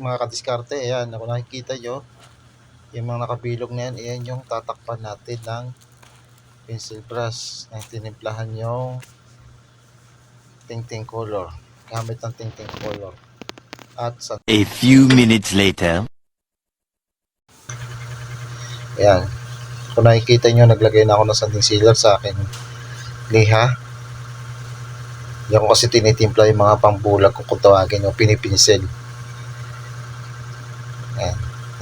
mga kadiskarte, ayan, kung nakikita nyo, yung mga nakabilog na yan, ayan yung tatakpan natin ng pencil brush. Na tinimplahan yung tingting color. Gamit ng tingting color. At sa A few minutes later. ayan. Kung nakikita nyo naglagay na ako ng sanding sealer sa akin. Liha. Yan ko kasi tinitimpla yung mga pambulag kung kung tawagin o pinipinsel ayan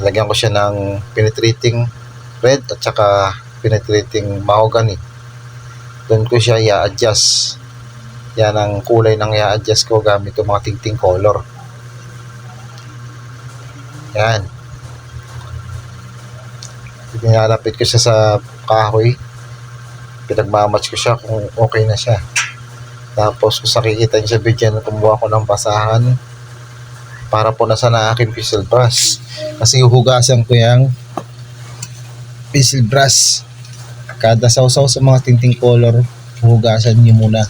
lagyan ko siya ng penetrating red at saka penetrating mahogany doon ko siya i-adjust yan ang kulay ng i-adjust ko gamit yung mga tingting color yan Pinalapit ko siya sa kahoy. Pinagmamatch ko siya kung okay na siya. Tapos kung nakikita niyo sa video, kumuha ko ng basahan para po nasa na aking pencil brush. Kasi huhugasan ko yung pencil brush. Kada sausaw sa mga tinting color, huhugasan niyo muna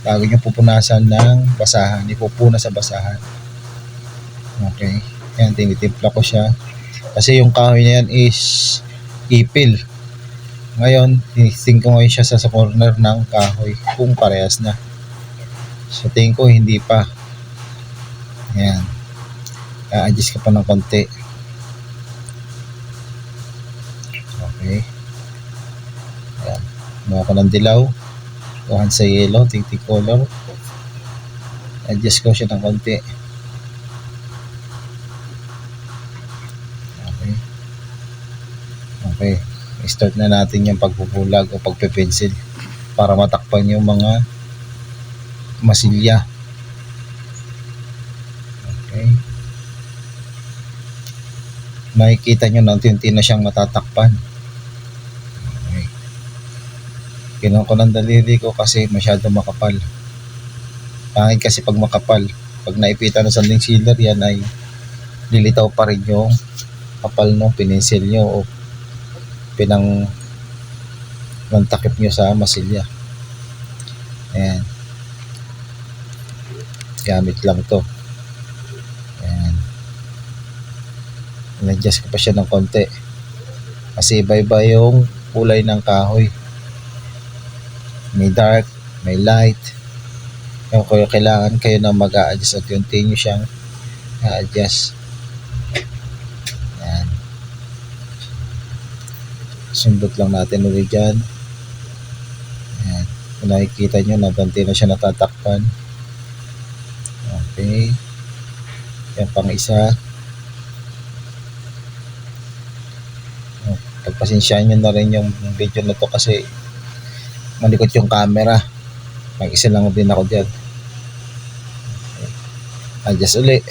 bago niyo pupunasan ng basahan. Ipupuna sa basahan. Okay. Yan, tinitimpla ko siya. Kasi yung kahoy na yan is ipil. Ngayon, tinisting ko ngayon siya sa, sa corner ng kahoy kung parehas na. So, tingin ko hindi pa. Ayan. I-adjust ka pa ng konti. Okay. Ayan. Mga ko ng dilaw. Kuhan sa yellow, tingting color. Adjust ko siya ng konti. Okay. Okay. Start na natin yung pagpupulag o pagpe-pencil para matakpan yung mga masilya. Okay. Makikita nyo na unti-unti na siyang matatakpan. Okay. Kinuha ko ng daliri ko kasi masyado makapal. Pangit kasi pag makapal. Pag naipitan ng sanding sealer, yan ay lilitaw pa rin yung kapal ng pininsil nyo o pinang ng takip nyo sa masilya. Ayan. Gamit lang to. Ayan. In-adjust ko pa siya ng konti. Kasi iba-iba yung kulay ng kahoy. May dark, may light. Yung kaya kailangan kayo na mag-a-adjust at yunti nyo siyang a-adjust. Ayan. Sundot lang natin ulit dyan. Ayan. Kung nakikita nyo, nabanti na siya natatakpan. Okay. Yan pang isa. Pagpasensyaan nyo na rin yung video na to kasi malikot yung camera. Mag-isa lang din ako dyan. Adjust uli.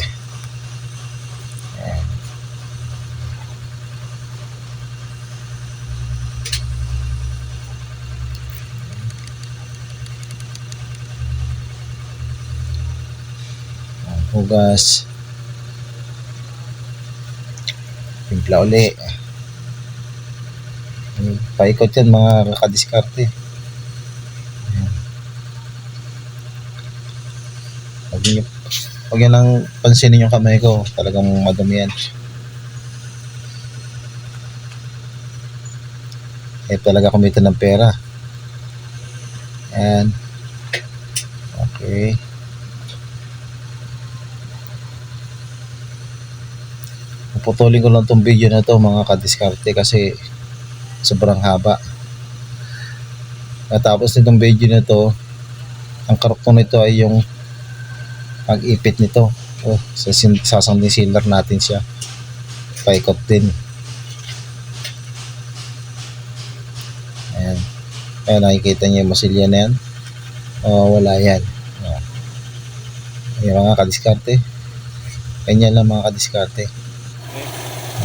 Ayan. Ayan, Hugas. Timpla uli. Paikot yan mga kakadiskarte. Ayan. Huwag niyo Huwag yan lang pansinin yung kamay ko. Talagang madumi yan. Eh talaga kumita ng pera. Ayan. Okay. Puputulin ko lang tong video na to mga kadiskarte kasi sobrang haba. Katapos nitong video na to, ang karton nito ay yung pag-ipit nito. Oh, sa sin- sasanding sealer natin siya. Paikot din. Ayan. Ayan, nakikita niyo yung masilya na yan. Oh, wala yan. Oh. Ayan mga kadiskarte. Ganyan lang mga kadiskarte.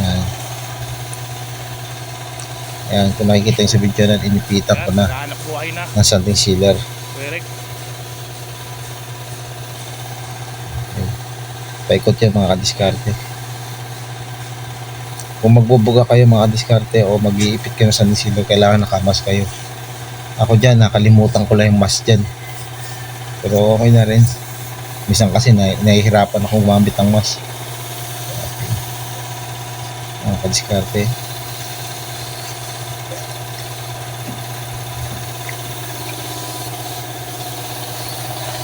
Ayan. Ayan, kung nakikita niyo sa video na, inipitan ko na ng sanding sealer. Paikot yan mga kadiskarte. Kung magbubuga kayo mga kadiskarte o mag-iipit kayo sa nisilo, kailangan nakamas kayo. Ako dyan, nakalimutan ko lang yung mask dyan. Pero okay na rin. Minsan kasi na, nahihirapan ako gumamit ng mask. mga kadiskarte.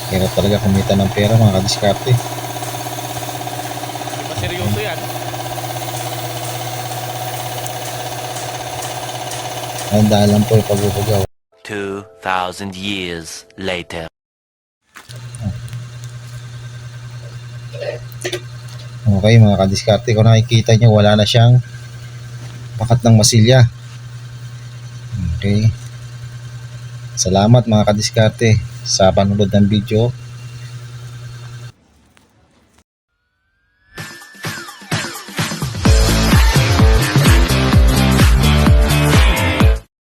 Hirap talaga kumita ng pera mga kadiskarte. Di ba seryoso yan? Ang dahil lang po yung pagbubugaw. 2,000 years later. Okay mga kadiskarte, kung nakikita nyo wala na siyang pakat ng masilya. Okay. Salamat mga kadiskarte sa panunod ng video.